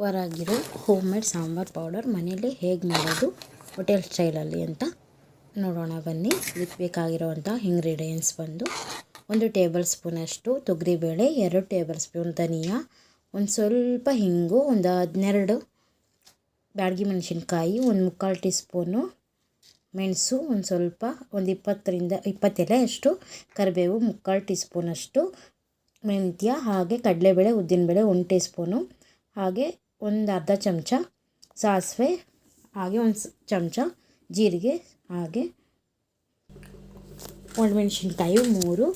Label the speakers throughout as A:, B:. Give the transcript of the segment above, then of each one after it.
A: Super ಆಗಿರೋ home made sambar powder ಮನೇಲಿ ಹೇಗೆ ಮಾಡೋದು, ಹೋಟೆಲ್ ಸ್ಟೈಲಲ್ಲಿ ಅಂತ ನೋಡೋಣ ಬನ್ನಿ. ಇದಕ್ಕೆ ಬೇಕಾಗಿರುವಂಥ ಇಂಗ್ರೀಡಿಯೆಂಟ್ಸ್ ಬಂದು ಒಂದು ಟೇಬಲ್ ಸ್ಪೂನಷ್ಟು ತೊಗರಿಬೇಳೆ, ಎರಡು ಟೇಬಲ್ ಸ್ಪೂನ್ ಧನಿಯಾ, ಒಂದು ಸ್ವಲ್ಪ ಹಿಂಗು, ಒಂದು ಹದಿನೆರಡು ಬ್ಯಾಡ್ಗಿ ಮೆಣಸಿನ್ಕಾಯಿ, ಒಂದು ಮುಕ್ಕಾಲು ಟೀ ಸ್ಪೂನು ಮೆಣಸು, ಒಂದು ಸ್ವಲ್ಪ ಒಂದು ಇಪ್ಪತ್ತರಿಂದ ಇಪ್ಪತ್ತೆಲೆ ಅಷ್ಟು ಕರಿಬೇವು, ಮುಕ್ಕಾಲು ಟೀ ಸ್ಪೂನಷ್ಟು ಮೆಂತ್ಯ, ಹಾಗೆ ಕಡಲೆಬೇಳೆ, ಉದ್ದಿನಬೇಳೆ, ಒಂದು ಟೀ ಸ್ಪೂನು ಹಾಗೆ ಒಂದು ಅರ್ಧ ಚಮಚ ಸಾಸಿವೆ, ಹಾಗೆ ಒಂದು ಚಮಚ ಜೀರಿಗೆ, ಹಾಗೆ ಒಣಮೆಣ್ಸಿನ್ಕಾಯಿ, ಮೂರು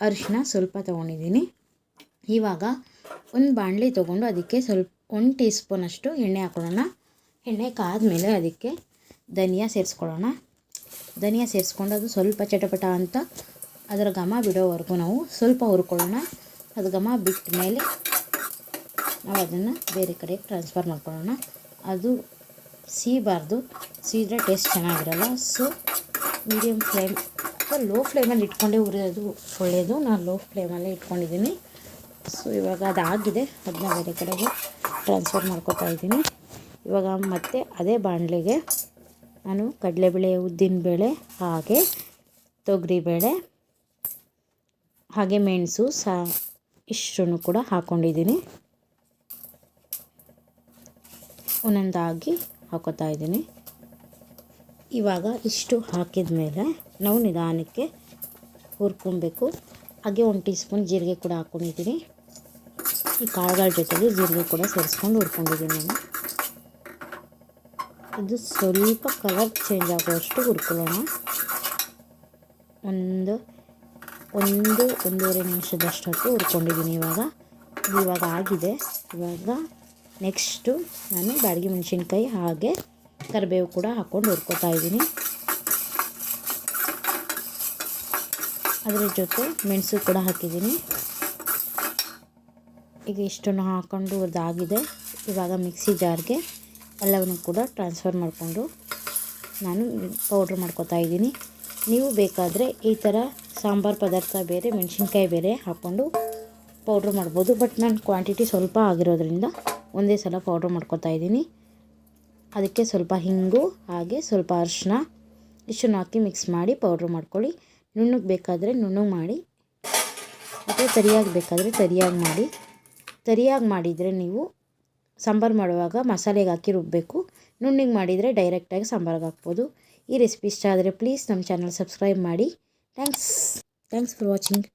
A: ಅರಿಶಿನ ಸ್ವಲ್ಪ ತೊಗೊಂಡಿದ್ದೀನಿ. ಇವಾಗ ಒಂದು ಬಾಣಲೆ ತೊಗೊಂಡು ಅದಕ್ಕೆ ಸ್ವಲ್ಪ, ಒಂದು ಟೀ ಸ್ಪೂನಷ್ಟು ಎಣ್ಣೆ ಹಾಕೊಳ್ಳೋಣ. ಎಣ್ಣೆ ಕಾದಮೇಲೆ ಅದಕ್ಕೆ ಧನಿಯಾ ಸೇರಿಸ್ಕೊಳ್ಳೋಣ. ಧನಿಯಾ ಸೇರಿಸ್ಕೊಂಡು ಅದು ಸ್ವಲ್ಪ ಚಟಪಟ ಅಂತ ಅದರ ಘಮ ಬಿಡೋವರೆಗೂ ನಾವು ಸ್ವಲ್ಪ ಹುರ್ಕೊಳ್ಳೋಣ. ಅದು ಘಮ ಬಿಟ್ಟ ಮೇಲೆ ನಾವು ಅದನ್ನು ಬೇರೆ ಕಡೆ ಟ್ರಾನ್ಸ್ಫರ್ ಮಾಡ್ಕೊಳ್ಳೋಣ. ಅದು ಸೀಬಾರ್ದು. ಸೀದ್ರೆ ಟೇಸ್ಟ್ ಚೆನ್ನಾಗಿರಲ್ಲ. ಸೊ ಮೀಡಿಯಮ್ ಫ್ಲೇಮ್ ಅಥವಾ ಲೋ ಫ್ಲೇಮಲ್ಲಿ ಇಟ್ಕೊಂಡೇ ಉರಿಯೋದು ಒಳ್ಳೆಯದು ನಾನು ಲೋ ಫ್ಲೇಮಲ್ಲೇ ಇಟ್ಕೊಂಡಿದ್ದೀನಿ. ಸೊ ಇವಾಗ ಅದಾಗಿದೆ. ಅದನ್ನ ಬೇರೆ ಕಡೆಗೆ ಟ್ರಾನ್ಸ್ಫರ್ ಮಾಡ್ಕೊತಾ ಇದ್ದೀನಿ. ಇವಾಗ ಮತ್ತೆ ಅದೇ ಬಾಣಲೆಗೆ ನಾನು ಕಡಲೆಬೇಳೆ, ಉದ್ದಿನಬೇಳೆ, ಹಾಗೆ ತೊಗರಿಬೇಳೆ, ಹಾಗೆ ಮೆಣಸು, ಸಾ ಇಷ್ಟನ್ನು ಕೂಡ ಹಾಕ್ಕೊಂಡಿದ್ದೀನಿ ಒಂದೊಂದಾಗಿ ಹಾಕೋತಾ ಇದ್ದೀನಿ. ಇವಾಗ ಇಷ್ಟು ಹಾಕಿದ ಮೇಲೆ ನಾವು ನಿಧಾನಕ್ಕೆ ಹುರ್ಕೊಬೇಕು. ಹಾಗೆ ಒಂದು ಟೀ ಸ್ಪೂನ್ ಜೀರಿಗೆ ಕೂಡ ಹಾಕ್ಕೊಂಡಿದ್ದೀನಿ ಈ ಕಾಳುಗಳ ಜೊತೆಗೆ ಜೀರಿಗೆ ಕೂಡ ಸೇರಿಸ್ಕೊಂಡು ಹುರ್ಕೊಂಡಿದ್ದೀನಿ ನಾನು. ಇದು ಸ್ವಲ್ಪ ಕಲರ್ ಚೇಂಜ್ ಆಗುವಷ್ಟು ಹುರ್ಕೊಳ್ಳೋಣ. ಒಂದು ಒಂದು, ಒಂದೂವರೆ ನಿಮಿಷದಷ್ಟು ಹೊತ್ತು ಹುರ್ಕೊಂಡಿದ್ದೀನಿ ಇವಾಗ. ಇವಾಗ ಆಗಿದೆ. ಇವಾಗ ನೆಕ್ಸ್ಟು ನಾನು ಬಾಡಿಗೆ ಮೆಣಸಿನ್ಕಾಯಿ ಹಾಗೆ ಕರಿಬೇವು ಕೂಡ ಹಾಕ್ಕೊಂಡು ಹುರ್ಕೊತಾ ಇದ್ದೀನಿ. ಅದರ ಜೊತೆ ಮೆಣಸು ಕೂಡ ಹಾಕಿದ್ದೀನಿ. ಈಗ ಇಷ್ಟನ್ನು ಹಾಕ್ಕೊಂಡು ಅದಾಗಿದೆ ಇವಾಗ ಮಿಕ್ಸಿ ಜಾರ್ಗೆ ಎಲ್ಲವನ್ನು ಕೂಡ ಟ್ರಾನ್ಸ್ಫರ್ ಮಾಡಿಕೊಂಡು ನಾನು ಪೌಡ್ರ್ ಮಾಡ್ಕೋತಾ ಇದ್ದೀನಿ. ನೀವು ಬೇಕಾದರೆ ಈ ಥರ ಸಾಂಬಾರು ಪದಾರ್ಥ ಬೇರೆ, ಮೆಣಸಿನ್ಕಾಯಿ ಬೇರೆ ಹಾಕ್ಕೊಂಡು ಪೌಡ್ರ್ ಮಾಡ್ಬೋದು. ಬಟ್ ನಾನು ಕ್ವಾಂಟಿಟಿ ಸ್ವಲ್ಪ ಆಗಿರೋದ್ರಿಂದ ಒಂದೇ ಸಲ ಪೌಡ್ರ್ ಮಾಡ್ಕೊತಾ ಇದ್ದೀನಿ. ಅದಕ್ಕೆ ಸ್ವಲ್ಪ ಹಿಂಗು, ಹಾಗೆ ಸ್ವಲ್ಪ ಅರಿಶಿನ ಇಷ್ಟನ್ನು ಹಾಕಿ ಮಿಕ್ಸ್ ಮಾಡಿ ಪೌಡ್ರ್ ಮಾಡ್ಕೊಳ್ಳಿ. ನುಣ್ಣಗೆ ಬೇಕಾದರೆ ನುಣ್ಣಗೆ ಮಾಡಿ ಅಥವಾ ತರಿಯಾಗಿ ಬೇಕಾದರೆ ತರಿಯಾಗಿ ಮಾಡಿ. ತರಿಯಾಗಿ ಮಾಡಿದರೆ ನೀವು ಸಾಂಬಾರು ಮಾಡುವಾಗ ಮಸಾಲೆಗೆ ಹಾಕಿ ರುಬ್ಬಬೇಕು ನುಣ್ಣಿಗೆ ಮಾಡಿದರೆ ಡೈರೆಕ್ಟಾಗಿ ಸಾಂಬಾರಿಗೆ ಹಾಕ್ಬೋದು. ಈ ರೆಸಿಪಿ ಇಷ್ಟ ಆದರೆ ಪ್ಲೀಸ್ ನಮ್ಮ ಚಾನಲ್ ಸಬ್ಸ್ಕ್ರೈಬ್ ಮಾಡಿ. Thanks thanks for watching